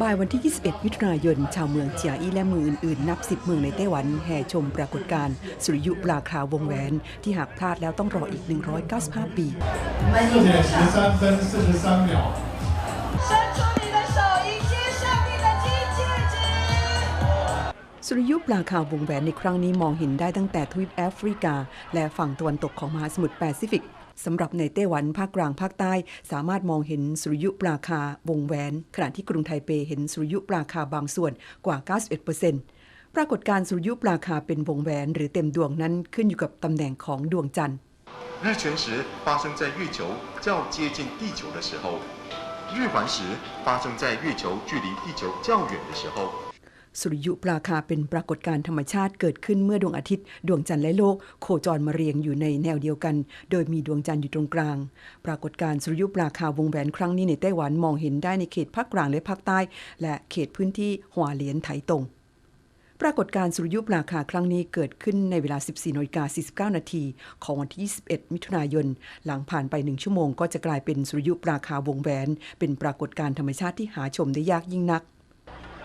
บ่ายวันที่ 21 มิถุนายน ชาวเมืองเจียอี้และเมืองอื่นๆ นับสิบเมืองในไต้หวัน แห่ชมปรากฏการณ์สุริยุปราคาวงแหวน ที่หากพลาดแล้วต้องรออีก 195 ปีสุริยุปราคาวงแหวนในครั้งนี้มองเห็นได้ตั้งแต่ทวีปแอฟริกา และฝั่งตะวันตกของมหาสมุทรแปซิฟิก สำหรับในไต้หวันภาคกลางภาคใต้ สามารถมองเห็นสุริยุปราคาวงแหวน ขณะที่กรุงไทเปเห็นสุริยุปราคาบางส่วนกว่า 91%ปรากฏการณ์สุริยุปราคาเป็นวงแหวนหรือเต็มดวงนั้นขึ้นอยู่กับตำแหน่งของดวงจันทร์ 日全食发生在月球较接近地球的时候，日环食发生在月球距离地球较远的时候。 สุริยุปราคาเป็นปรากฏการณ์ธรรมชาติเกิดขึ้นเมื่อดวงอาทิตย์ ดวงจันทร์และโลก โคจรมาเรียงอยู่ในแนวเดียวกัน โดยมีดวงจันทร์อยู่ตรงกลาง ปรากฏการณ์สุริยุปราคาวงแหวนครั้งนี้ในไต้หวันมองเห็นได้ในเขตภาคกลางและภาคใต้ และเขตพื้นที่หัวเหลียนไถตงปรากฏการณ์สุริยุปราคาครั้งนี้เกิดขึ้นในเวลา 14นาฬิกา49 นาที ของวันที่ 21 มิถุนายน หลังผ่านไปหนึ่งชั่วโมงก็จะกลายเป็นสุริยุปราคาวงแหวน เป็นปรากฏการณ์ธรรมชาติที่หาชมได้ยากยิ่งนัก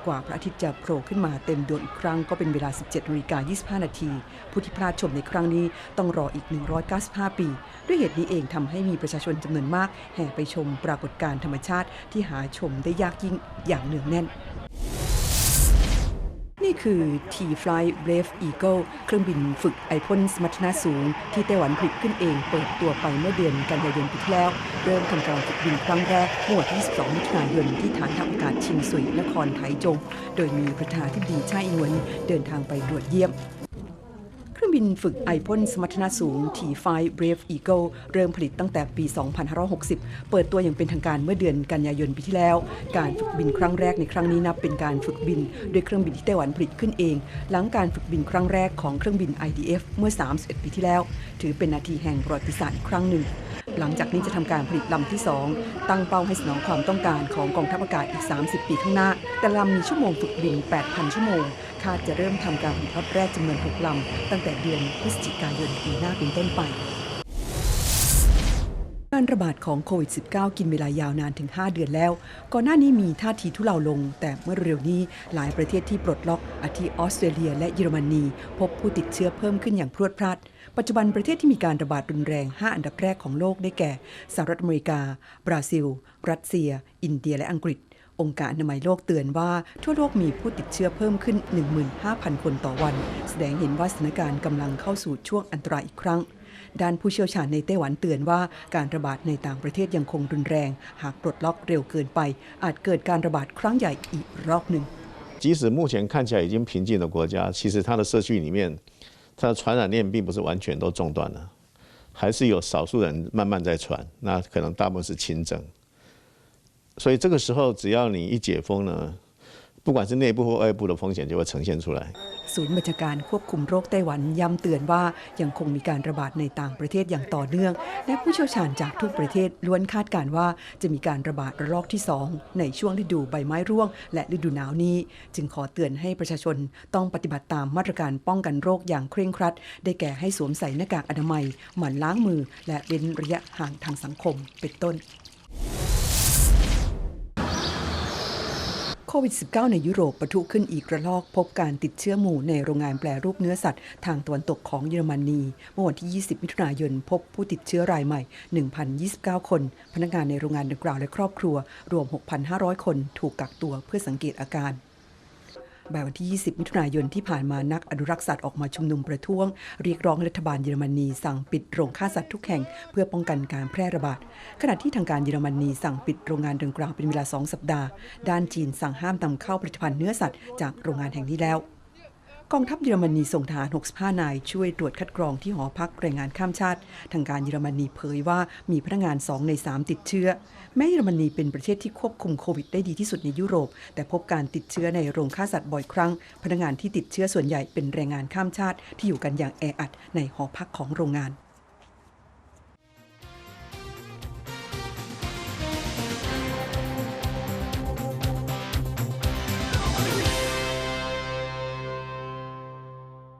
กว่าพระอาทิตย์จะโผล่ขึ้นมาเต็มดวงอีกครั้งก็เป็นเวลา 17นาฬิกา25 นาที ผู้ที่พลาดชมในครั้งนี้ต้องรออีก 195 ปี ด้วยเหตุนี้เองทำให้มีประชาชนจำนวนมาก แห่ไปชมปรากฏการณ์ธรรมชาติที่หาชมได้ยากยิ่งอย่างเนืองแน่น คือ T-Fly Brave Eagle เครื่องบินฝึกไอพ่นสมรรถนะสูง ที่ไต้หวันผลิตขึ้นเองเปิดตัวไปเมื่อเดือนกันยายนปีที่แล้ว เริ่มทำการฝึกบินครั้งแรกเมื่อวันที่22มิถุนายนที่ฐานทัพอากาศชิงสุยนครไทจง โดยมีประธานาธิบดีชาอิงเวินเดินทางไปตรวจเยี่ยม บินฝึกไอพ่นสมรรถนะสูง T5 Brave Eagle เริ่มผลิตตั้งแต่ปี 2560 เปิดตัวอย่างเป็นทางการเมื่อเดือนกันยายนปีที่แล้ว การฝึกบินครั้งแรกในครั้งนี้นับเป็นการฝึกบินด้วยเครื่องบินที่ไต้หวันผลิตขึ้นเอง หลังการฝึกบินครั้งแรกของเครื่องบิน IDF เมื่อ 31 ปีที่แล้ว ถือเป็นนาทีแห่งประวัติศาสตร์อีกครั้งหนึ่งหลังจากนี้จะทำการผลิตลำที่ 2 ตั้งเป้าให้สนองความต้องการของกองทัพอากาศอีก 30 ปีข้างหน้า แต่ลำมีชั่วโมงฝึกบิน 8,000 ชั่วโมง คาดจะเริ่มทำการผลิตล็อตแรกจำนวน6ลำตั้งแต่เดือนพฤศจิกายนปีหน้าเป็นต้นไปการระบาดของโควิด -19 กินเวลายาวนานถึง 5 เดือนแล้ว ก่อนหน้านี้มีท่าทีทุเลาลง แต่เมื่อเร็วนี้หลายประเทศที่ปลดล็อก อาทิออสเตรเลีย และเยอรมนี พบผู้ติดเชื้อเพิ่มขึ้นอย่างพรวดพราดปัจจุบันประเทศที่มีการระบาดรุนแรง 5 อันดับแรกของโลกได้แก่ สหรัฐอเมริกา บราซิล รัสเซีย อินเดีย และอังกฤษ องค์การอนามัยโลกเตือนว่า ทั่วโลกมีผู้ติดเชื้อเพิ่มขึ้น 15,000 คนต่อวัน แสดงเห็นว่าสถานการณ์กำลังเข้าสู่ช่วงอันตรายอีกครั้ง ด้านผู้เชี่ยวชาญในไต้หวันเตือนว่าการระบาดในต่างประเทศยังคงรุนแรง หากปลดล็อกเร็วเกินไป อาจเกิดการระบาดครั้งใหญ่อีกรอบหนึ่ง 即使目前看起来已经平静的国家，其实它的社区里面，它的传染链并不是完全都中断了，还是有少数人慢慢在传，那可能大部分是轻症。 所以这个时候，只要你一解封呢，不管是内部或外部的风险就会呈现出来。 ศูนย์บัญชาการควบคุมโรคไต้หวันย้ำเตือนว่ายังคงมีการระบาดในต่างประเทศอย่างต่อเนื่อง และผู้เชี่ยวชาญจากทุกประเทศล้วนคาดการณ์ว่าจะมีการระบาดระลอกที่ 2 ในช่วงฤดูใบไม้ร่วง และฤดูหนาวนี้ จึงขอเตือนให้ประชาชนต้องปฏิบัติตามมาตรการป้องกันโรคอย่างเคร่งครัด ได้แก่ให้สวมใส่หน้ากากอนามัย หมั่นล้างมือ และเว้นระยะห่างทางสังคมเป็นต้น โควิด -19 ในยุโรปปะทุขึ้นอีกระลอกพบการติดเชื้อหมู่ในโรงงานแปรรูปเนื้อสัตว์ ทางตะวันตกของเยอรมนี เมื่อวันที่ 20 มิถุนายน พบผู้ติดเชื้อรายใหม่ 1,029 คน พนักงานในโรงงานดังกล่าวและครอบครัว รวม 6,500 คน ถูกกักตัวเพื่อสังเกตอาการ บ่ายวันที่ 20 มิถุนายนที่ผ่านมานักอนุรักษ์สัตว์ออกมาชุมนุมประท้วง เรียกร้องรัฐบาลเยอรมนีสั่งปิดโรงฆ่าสัตว์ทุกแห่งเพื่อป้องกันการแพร่ระบาด ขณะที่ทางการเยอรมนีสั่งปิดโรงงานดังกล่าวเป็นเวลา 2 สัปดาห์ ด้านจีนสั่งห้ามนำเข้าผลิตภัณฑ์เนื้อสัตว์จากโรงงานแห่งนี้แล้ว กองทัพเยอรมนีส่งทหาร 65 นาย ช่วยตรวจคัดกรองที่หอพักแรงงานข้ามชาติ ทางการเยอรมนีเผยว่ามีพนักงาน 2 ใน 3 ติดเชื้อ แม้เยอรมนีเป็นประเทศที่ควบคุมโควิดได้ดีที่สุดในยุโรป แต่พบการติดเชื้อในโรงฆ่าสัตว์บ่อยครั้ง พนักงานที่ติดเชื้อส่วนใหญ่เป็นแรงงานข้ามชาติที่อยู่กันอย่างแออัดในหอพักของโรงงาน